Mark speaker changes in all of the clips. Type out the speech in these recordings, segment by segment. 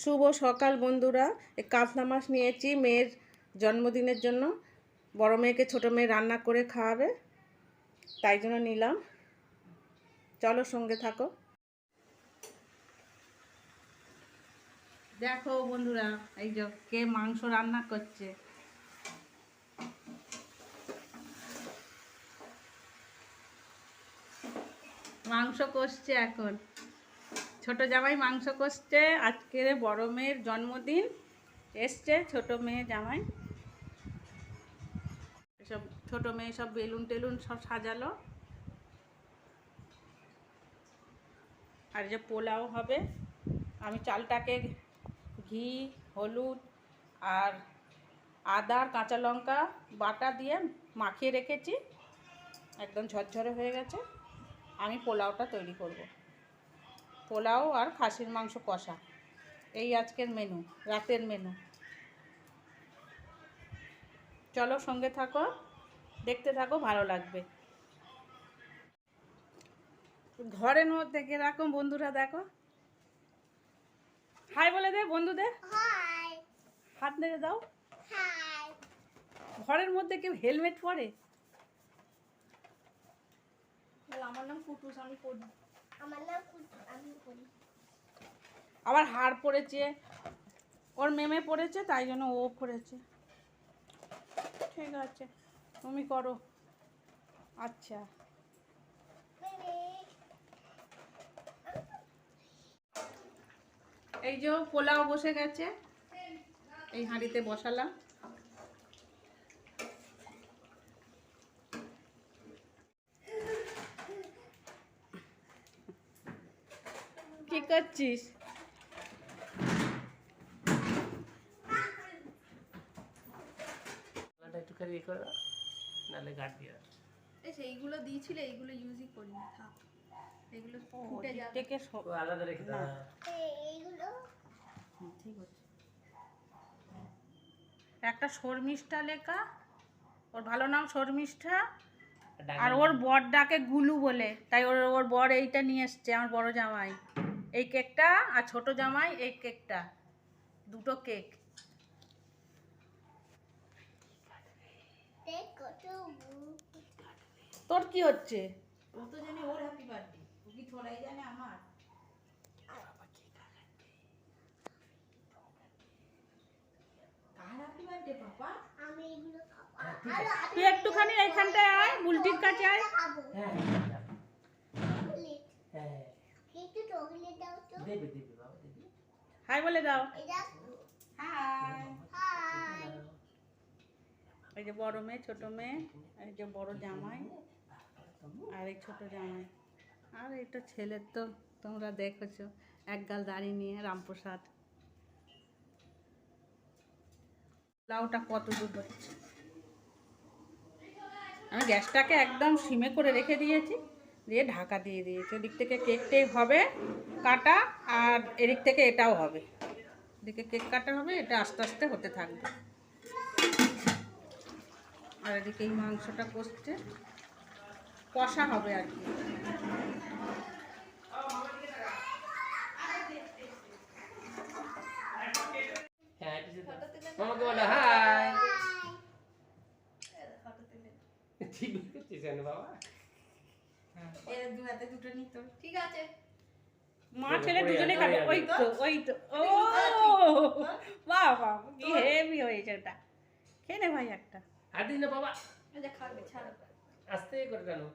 Speaker 1: শুভ সকাল বন্ধুরা। এই কাতলা মাছ নিয়েছি, মেয়ের জন্মদিনের জন্য। বড় মেয়েকে ছোট মেয়ে রান্না করে খাওয়াবে, তাই জন্য নিলাম। চলো সঙ্গে থাকো। দেখো বন্ধুরা, এই যে কে মাংস রান্না করছে। মাংস কষছে এখন। ছোট জামাই মাংস কষছে, আজকের বড় মেয়ের জন্মদিন। এসছে ছোট মেয়ে জামাই। এসব ছোট মেয়ে সব বেলুন টেলুন সব সাজালো। আর যে পোলাও হবে। আমি চালটাকে ঘি, হলুদ আর আদা কাঁচা লঙ্কা বাটা দিয়ে মাখিয়ে রেখেছি। একদম ঝরঝরে হয়ে গেছে। আমি পোলাওটা তৈরি করব। পোলাও আর খাসির মাংস কষা। এই আজকের মেনু রাতের মেনু চলো সঙ্গে থাকো দেখতে থাকো ভালো লাগবে। ঘরের মধ্যে কীরকম বন্ধুরা দেখো? হাই বলে দে বন্ধুদের।
Speaker 2: হাই
Speaker 1: হাত নেড়ে দাও। ঘরের মধ্যে কেউ হেলমেট পরে? আমার নাম কুটুস আমি পড়ি।
Speaker 2: আমার নাম আমি করি
Speaker 1: আবার হাড় পড়েছে। ওর মেমে পড়েছে তাই জন্য ও পড়েছে। ঠিক আছে তুমি করো। আচ্ছা। এই যে পোলাও বসে গেছে। এই হাঁড়িতে বসালাম। কি করছিস
Speaker 3: একটুখানি ইয়ে করে নাহলে গাঠ দিয়ে
Speaker 4: সেইগুলো দিয়েছিলে এইগুলো ইউজই করি না থাক। এগুলো ফুটে যাবে।
Speaker 1: থেকে
Speaker 3: আলাদা রেখে দাও।
Speaker 2: এইগুলো
Speaker 1: ঠিক আছে। একটা শর্মিষ্ঠা লেখা ওর ভালো নাম শর্মিষ্ঠা আর ওর বর ডাকে গুলু বলে তাই ওর ওর বর এইটা নিয়ে এসছে আমার বড় জামাই। এই কেকটা আর ছোট জামাই এই কেকটা। দুটো কেক। তোর কি হচ্ছে?
Speaker 4: ও তো জানে ওর হ্যাপি বার্থডে ও কি থোড়াই জানে আমার? কার হ্যাপি বার্থডে পাপা?
Speaker 2: আমি এগুলো খাব।
Speaker 3: ঠিক
Speaker 2: আর
Speaker 3: আছে।
Speaker 1: তুই একটুখানি এইখানটায় আয় বুলটির কাছে আয়।
Speaker 3: হ্যাঁ হ্যাঁ,
Speaker 2: চকলেট
Speaker 3: হ্যাঁ
Speaker 2: একটু চকলেট দাও তো
Speaker 3: দেবে দেবে বাবা দেবে।
Speaker 1: হাই বলে দাও। হাই।
Speaker 2: হাই।
Speaker 1: এই যে বড় মেয়ে ছোট মেয়ে এই যে বড় জামাই আর এই ছোট জামাই। আর এটা ছেলের তো তোমরা দেখেছ এক গাল দাড়ি নিয়ে রামপ্রসাদ। লাউটা কত দূর হচ্ছে? আমি গ্যাসটাকে একদম সিমে করে রেখে দিয়েছি। দিয়ে ঢাকা দিয়ে দিয়েছি। ওদিক থেকে কেকটাই হবে কাটা আর এদিক থেকে এটাও হবে। এদিকে কেক কাটা হবে এটা আস্তে আস্তে হতে থাকবে। আর এদিকে এই মাংসটা কষছে। কষা হবে আর কি।
Speaker 3: হ্যাঁ বলো হাই। ঠিক করছিস বাবা?
Speaker 4: দু হাতে দুটো নিত। ঠিক আছে।
Speaker 1: মা ছেলে দুজনে খাবে। ওই তো ওই তো। ও বাহ বাহ কি হেভি হয়েছে ওটা। খেয়ে নে ভাই একটা।
Speaker 3: আর দিন না বাবা।
Speaker 4: এই খাবে ছাড়ো।
Speaker 3: আস্তে করে টানো।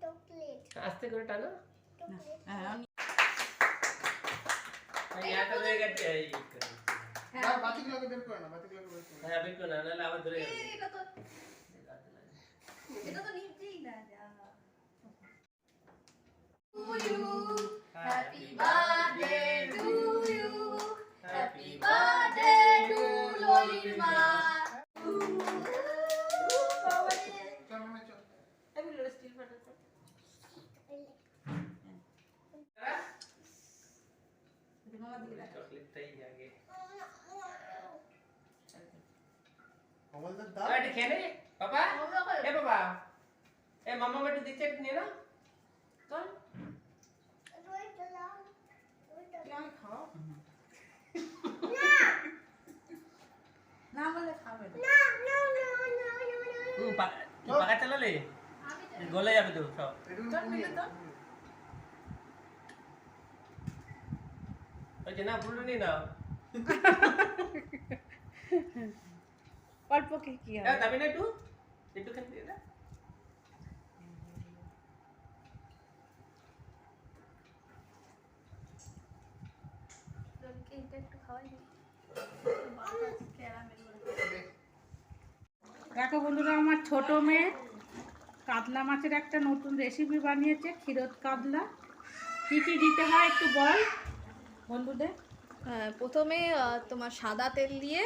Speaker 2: চকলেট
Speaker 3: আস্তে করে টানো।
Speaker 1: হ্যাঁ
Speaker 3: হয়ে গেছে। এই
Speaker 4: হ্যাঁ।
Speaker 5: বাতিগুলোকে বের করে না বাতিগুলোকে বের করে
Speaker 3: হ্যাঁ বের করো না নাহলে আবার ধরে যাবে
Speaker 4: এটা তো এটা তো নিচেই না যা।
Speaker 3: খেয়ে নে বাবা এ বাবা এ মামা একটু দিচ্ছে একটু নয় খাও। না।
Speaker 2: বললে খাবে না।
Speaker 4: না না না
Speaker 3: না পাকা চালালে গলে যাবে তো সব। ওই যে না পুরোটা নিয়ে নাও।
Speaker 1: অল্প কি কি হবে?
Speaker 3: যাবি একটু?
Speaker 4: একটু খেতে দাও
Speaker 1: দেখো বন্ধুরা আমার ছোট মেয়ে কাতলা মাছের একটা নতুন রেসিপি বানিয়েছে ক্ষীরত কাতলা। কী কী দিতে হয় একটু বল বন্ধুদের?
Speaker 4: হ্যাঁ, প্রথমে তোমার সাদা তেল দিয়ে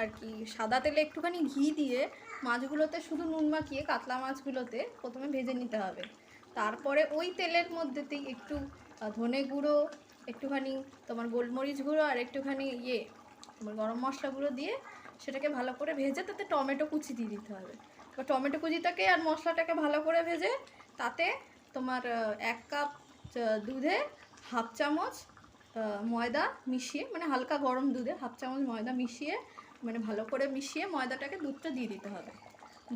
Speaker 4: আর কি সাদা তেলে একটুখানি ঘি দিয়ে মাছগুলোতে শুধু নুন মাখিয়ে কাতলা মাছগুলোতে প্রথমে ভেজে নিতে হবে। তারপরে ওই তেলের মধ্যেতেই একটু ধনে গুঁড়ো একটুখানি তোমার গোলমরিচ গুঁড়ো আর একটুখানি ইয়ে তোমার গরম মশলা গুঁড়ো দিয়ে সেটাকে ভালো করে ভেজে তাতে টমেটো কুচি দিয়ে দিতে হবে। এবার টমেটো কুচিটাকে আর মশলাটাকে ভালো করে ভেজে তাতে তোমার এক কাপ দুধে হাফ চামচ ময়দা মিশিয়ে মানে হালকা গরম দুধে হাফ চামচ ময়দা মিশিয়ে মানে ভালো করে মিশিয়ে ময়দাটাকে দুধটা দিয়ে দিতে হবে।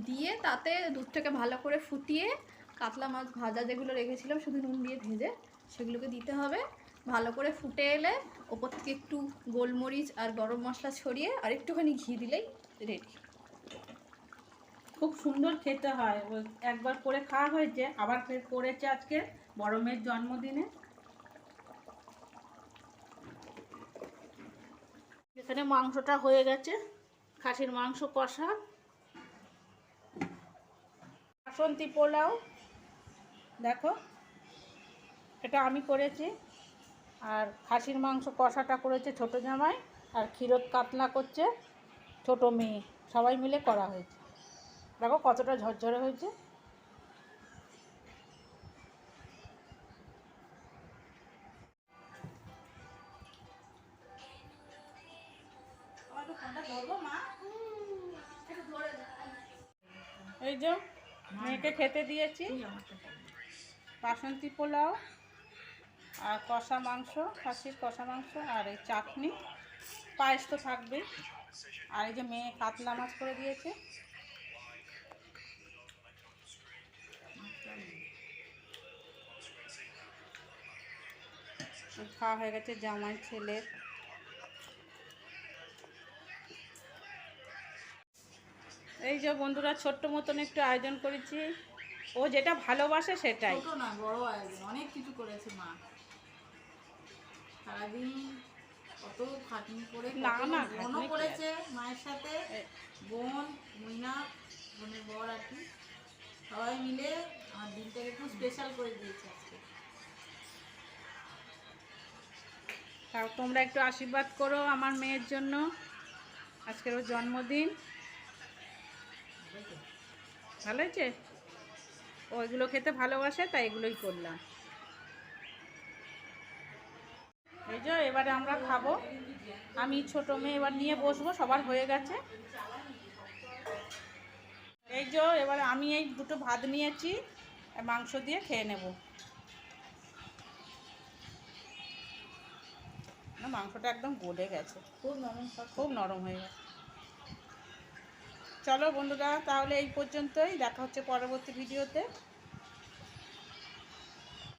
Speaker 4: দিয়ে তাতে দুধটাকে ভালো করে ফুটিয়ে, কাতলা মাছ ভাজা যেগুলো রেখেছিলাম শুধু নুন দিয়ে ভেজে সেগুলোকে দিতে হবে। ভালো করে ফুটে এলে ওপর থেকে একটু গোলমরিচ আর গরম মশলা ছড়িয়ে আর একটুখানি ঘি দিলেই রেডি
Speaker 1: খুব সুন্দর খেতে হয়। একবার করে খাওয়া হয়েছে, আবার ফের করেছে আজকে বড় মেয়ের জন্মদিনে। এখানে মাংসটা হয়ে গেছে, খাসির মাংস কষা। বাসন্তী পোলাও, দেখো, এটা আমি করেছি। আর খাসির মাংস কষাটা করেছে ছোট জামাই আর ক্ষীরত কাতলা করছে ছোট মেয়ে। সবাই মিলে করা হয়েছে। দেখো কতটা ঝরঝরে হয়েছে। এই যে মেয়েকে খেতে দিয়েছি। বাসন্তী পোলাও। আর কষা মাংস, খাসির কষা মাংস আর এই চাটনি। পায়েস তো থাকবেই। আর এই যে মেয়ে কাতলা মাছ করে দিয়েছে। খাওয়া হয়ে গেছে জামাই ছেলের। এই যে বন্ধুরা, ছোট্ট মতন একটু আয়োজন করেছি। ও যেটা ভালোবাসে সেটাই।
Speaker 6: না, বড় আয়োজন। অনেক কিছু করেছে মা। সারাদিন কত খাটনি করে বোনও করেছে মায়ের সাথে বোন মইনা বোনের বর আর কি। সবাই মিলে আমার দিনটাকে স্পেশাল করে দিয়েছে আজকে।
Speaker 1: তাও তোমরা একটু আশীর্বাদ করো আমার মেয়ের জন্য। আজকের ওর জন্মদিন। ভালো হয়েছে? ও এগুলো খেতে ভালোবাসে তাই এগুলোই করলাম। এই যে এবারে আমরা খাব। আমি ছোট মেয়ে এবার নিয়ে বসবো সবার হয়ে গেছে। এই যে এবারে আমি এই দুটো ভাত নিয়েছি মাংস দিয়ে খেয়ে নেব। মাংসটা একদম গলে গেছে।
Speaker 6: খুব নরম
Speaker 1: খুব নরম হয়ে গেছে। চলো বন্ধুরা তাহলে এই পর্যন্তই। দেখা হচ্ছে পরবর্তী ভিডিওতে।